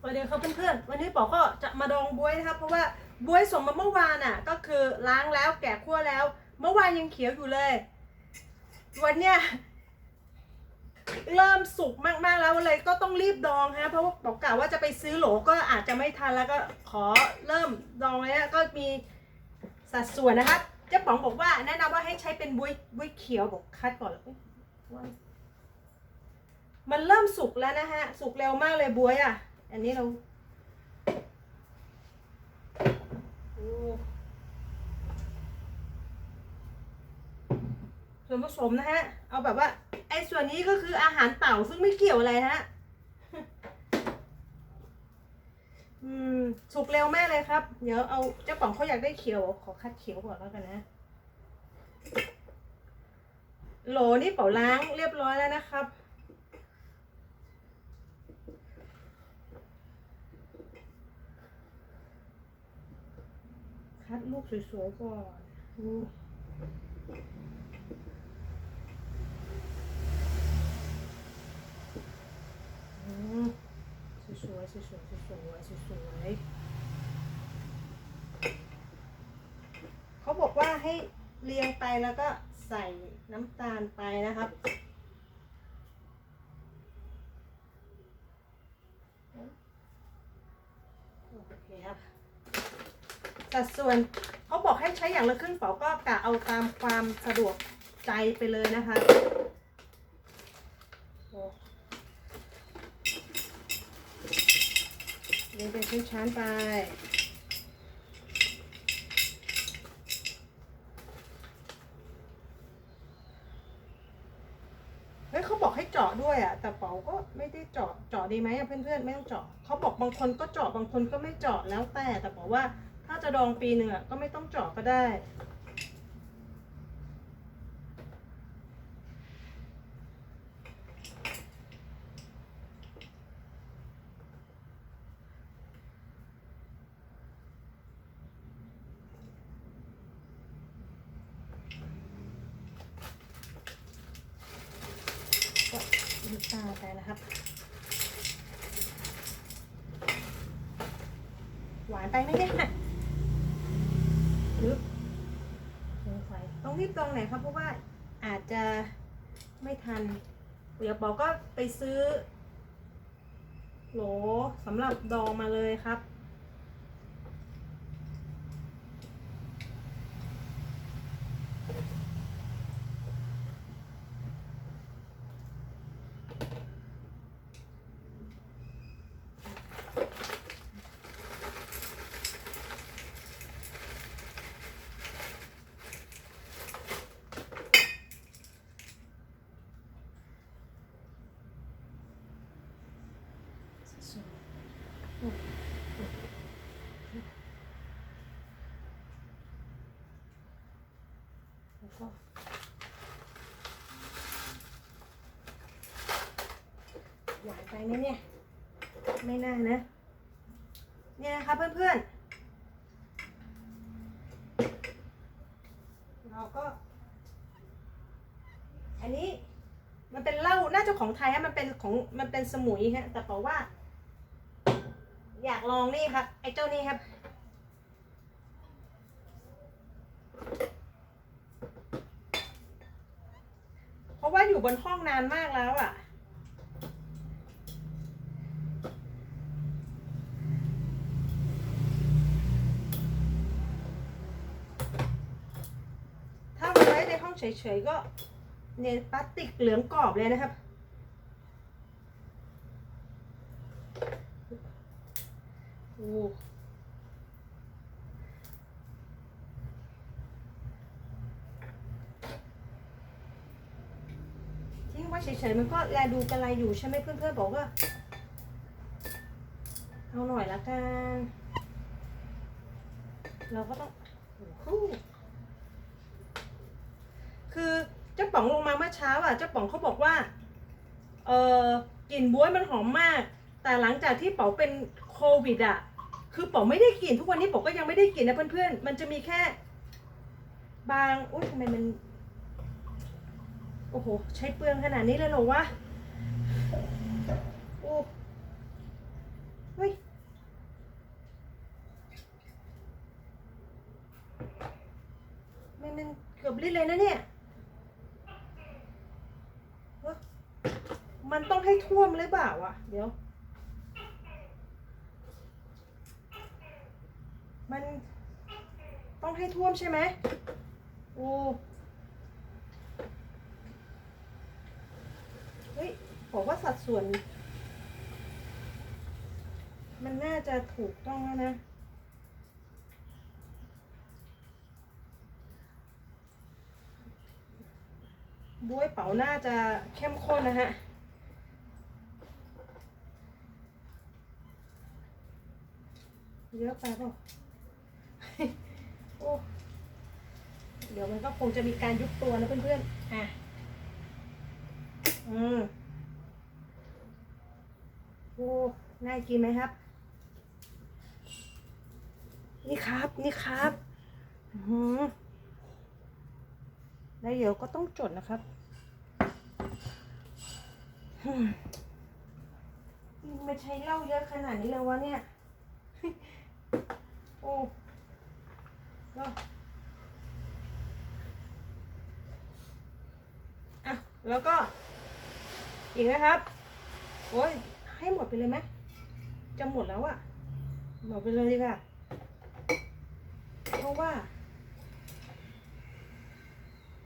สวัสดีครับเพื่อนๆ วันนี้ป๋อก็จะมาดองบวยนะครับ เพราะว่าบวยส่งมาเมื่อวานอะ ก็คือล้างแล้วแกะคั่วแล้ว เมื่อวานยังเขียวอยู่เลย วันเนี้ยเริ่มสุกมากๆแล้วเลยก็ต้องรีบดองฮะเพราะว่าบอกกล่าวว่าจะไปซื้อโหลก็อาจจะไม่ทันแล้วก็ขอเริ่มดองเลยนะก็มีสัดส่วนนะครับเจ๊ป๋องบอกว่าแนะนำว่าให้ใช้เป็นบวยบวยเขียวบอกคัดก่อนแล้วมันเริ่มสุกแล้วนะฮะ สุกเร็วมากเลยบวยอะ อันนี้เราส่วนผสมนะฮะ เอาแบบว่า ไอ้ส่วนนี้ก็คืออาหารเต่าซึ่งไม่เกี่ยวอะไรนะฮะ อืม สุกเร็วแม่เลยครับ เดี๋ยวเอาเจ้าป๋องเขาอยากได้เขียว ขอคัดเขียวก่อนแล้วกันนะ โหลนี่เป๋าล้างเรียบร้อยแล้วนะครับ คัดลูกสวยๆก่อนอือสวยสวยๆสวยๆสวยๆสวยๆเขาบอกว่าให้เรียงไปแล้วก็ใส่น้ำตาลไปนะครับ โอเคครับ สัดส่วนเขาบอกให้ใช้อย่างละครึ่งเป๋าก็กะเอาตามความสะดวกใจไปเลยนะคะโอ้เรียงเป็นชั้นชั้นๆไปเฮ้ยเขาบอกให้เจาะด้วยอะแต่เป๋าก็ไม่ได้เจาะเจาะดีไหมอะเพื่อนๆไม่ต้องเจาะเขาบอกบางคนก็เจาะบางคนก็ไม่เจาะแล้วแต่แต่บอกว่าาจะดองปีหนึ่งอะก็ไม่ต้องเจาะก็ได้ ก็น้ำตาไปนะครับหวานไปไหมเนี่ย ทึบสงสัยต้องรีบตรงไหนอยครับเพราะว่าอาจจะไม่ทัน เดี๋ยวบอกก็ไปซื้อ โหลสำหรับดองมาเลยครับ แล้วก็หวานไปไหมเนี่ย ไม่น่านะ เนี่ยนะคะเพื่อนๆ เราก็ อันนี้มันเป็นเหล้าน่าจะของไทยฮะมันเป็นของมันเป็นสมุยฮะแต่บอกว่า อยากลองนี่ครับ ไอ้เจ้านี่ครับเพราะว่าอยู่บนห้องนานมากแล้วอะ ถ้าไว้ในห้องเฉยๆก็เนี่ยพลาสติกเหลืองกรอบเลยนะครับ โอ้ ทิ้งไว้เฉยๆมันก็แลดูกันไรอยู่ใช่ไหมเพื่อนๆบอกว่า เอาหน่อยละกัน เราก็ต้องคือเจ้าป๋องลงมาเมื่อเช้าอะเจ้าป๋องเขาบอกว่า เออกลิ่นบ๊วยมันหอมมาก แต่หลังจากที่เป๋าเป็นโควิดอะ คือป๋องไม่ได้กลิ่นทุกวันนี้ป๋องก็ยังไม่ได้กลิ่นนะเพื่อนๆ มันจะมีแค่ บางอุ้ยทำไมมัน โอ้โห ใช้เปลืองขนาดนี้เลยหรอวะโอ้เฮ้ยมันมันเกือบลิ้นเลยนะเนี่ย มันต้องให้ท่วมเลยเปล่าอะเดี๋ยว ให้ท่วมใช่ไหมโอ้เฮ้ยบอกว่าสัดส่วน มันน่าจะถูกต้องแล้วนะบวยเป๋าน่าจะเข้มข้นนะฮะเยอะไปเปล่า อ้เดี๋ยวมันก็คงจะมีการยุบตัวนะเพื่อนๆ อะ อืมโอ้น่ากินไหมครับ นี่ครับ นี่ครับอือหือแล้วเดี๋ยวก็ต้องจดนะครับมไม่ใช่เหล้าเยอะขนาดนี้เลยวะเนี่ย โอ้ อะแล้วก็ อีกนะครับ โอ้ยให้หมดไปเลยไหมจะหมดแล้วอะหมดไปเลยดีกว่าเพราะว่า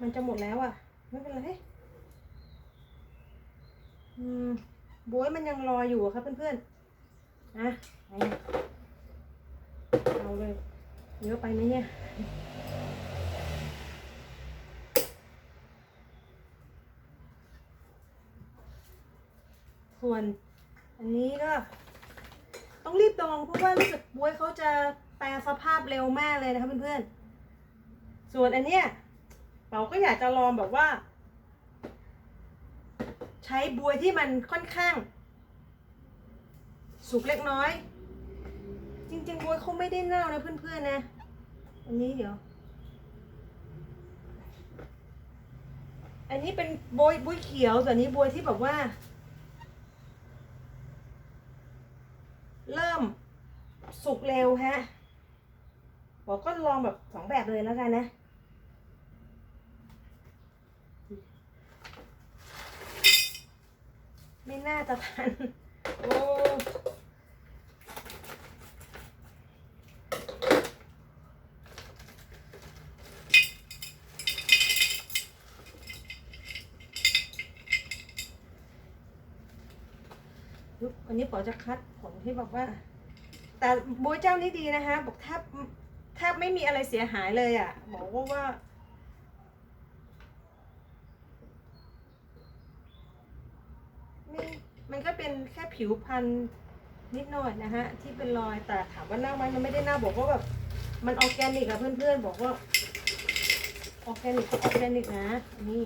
มันจะหมดแล้วอะไม่เป็นไรอืมบวยมันยังรออยู่ครับเพื่อนๆนะเอาเลย เยอะไปไหมเนี่ยส่วนอันนี้ก็ ต้องรีบดองเพราะว่ารู้สึกบวยเขาจะแปลสภาพเร็วมากเลยนะครับเพื่อนๆ ส่วนอันเนี้ยเราก็อยากจะลองแบบว่า ใช้บวยที่มันค่อนข้าง สุกเล็กน้อย จริงๆบวยเขาไม่ได้เน่านะเพื่อนๆนะ อันนี้เดี๋ยว อันนี้เป็นบวยบวยเขียวแต่อันนี้บวยที่แบบว่า เริ่มสุกเร็วฮะบอกก็ลองแบบสองแบบเลยแล้วกันนะไม่น่าจะทัน โอ้ ยุบอันนี้ ปอจะคัดผลที่แบบว่า แต่โบยเจ้านี้ดีนะคะบอกแทบแทบไม่มีอะไรเสียหายเลยอะบอกว่าว่านี่มันก็เป็นแค่ผิวพันธุ์นิดหน่อยนะฮะ ที่เป็นรอยแต่ถามว่าเน่าไหมมันไม่ได้เน่าบอกว่าแบบมันออร์แกนิกอะเพื่อนๆบอกว่าออร์แกนิกก็ออร์แกนิกนะนี่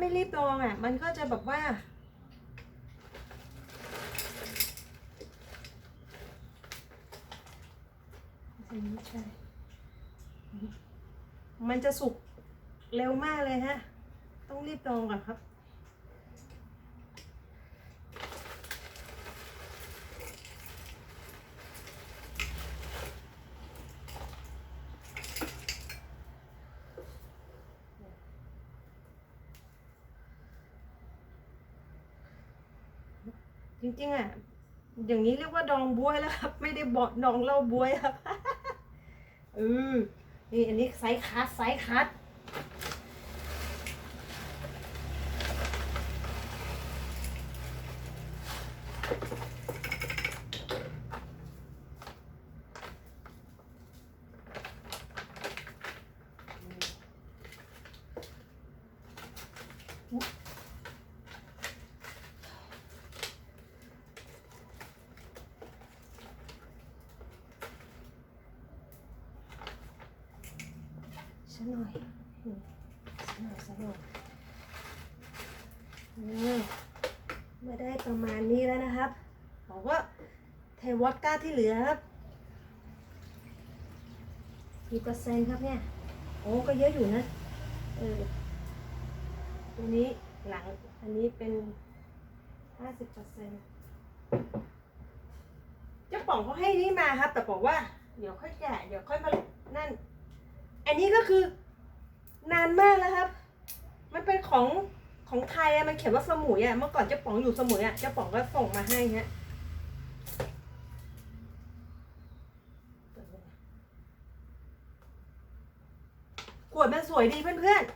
ไม่รีบลองอะ มันก็จะแบบว่าม่ใช่มันจะสุกเร็วมากเลยฮะ ต้องรีบลองก่อนครับ จริงๆอะอย่างนี้เรียกว่าดองบวยแล้วครับ ไม่ได้บอกดองเล่าบวยครับเออนี่อันนี้ไซส์คัสไซส์คัส สักหน่อยสักหน่อยสักหน่อยมเมื่อได้ประมาณนี้แล้วนะครับบอกว่าเทวอดก้าที่เหลือครับกี่เปอร์เซ็นต์ครับเนี่ย โอ้ก็เยอะอยู่นะ เออตัวนี้หลัง อันนี้เป็นห้าสิบเปอร์เซ็นต์เจ้าป๋องเขาให้นี่มาครับ แต่บอกว่า เดี๋ยวค่อยแกะ เดี๋ยวค่อยมา นั่น อันนี้ก็คือนานมากแล้วครับ มันเป็นของของไทยอะมันเขียนว่าสมุยอะเมื่อก่อนเจ้าป๋องอยู่สมุยอะเจ้าป๋องก็ส่งมาให้ฮะขวดมันสวยดีเพื่อนๆ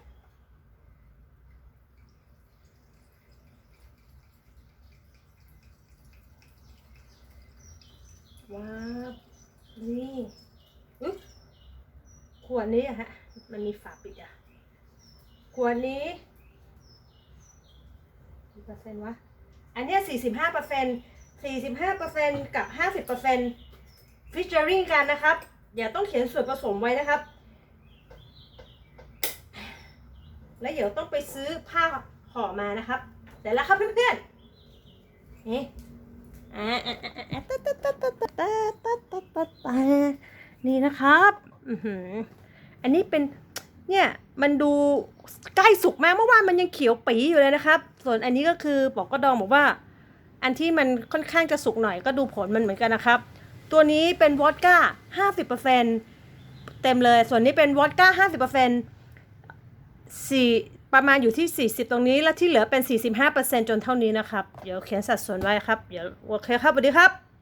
ว้าวนี่ ดนี้ฮะ มันมีฝาปิดอะขวดนี้กี่เปอร์เซ็นต์วะ อันนี้สี่สิบห้าเปอร์เซ็นต์สี่สิบห้าเปอร์เซ็นต์กับห้าสิบเปอร์เซ็นต์ฟิชเชอริงกันนะครับ อย่าต้องเขียนส่วนผสมไว้นะครับ แล้วเดี๋ยวต้องไปซื้อผ้าห่อมานะครับ เสร็จแล้วครับเพื่อนๆนี่นี่นะครับ อันนี้เป็นเนี่ยมันดูใกล้สุกมากเมื่อวานมันยังเขียวปีอยู่เลยนะครับ ส่วนอันนี้ก็คือบอกก็ดองบอกว่า อันที่มันค่อนข้างจะสุกหน่อยก็ดูผลมันเหมือนกันนะครับ ตัวนี้เป็นวอดก้า 50%เต็มเลย ส่วนนี้เป็นวอดก้า 50%สี่ประมาณอยู่ที่ 40 ตรงนี้ แล้วที่เหลือเป็น 45%จนเท่านี้นะครับ เดี๋ยวเขียนสัดส่วนไว้ครับ เดี๋ยวโอเคครับสวัสดีครับ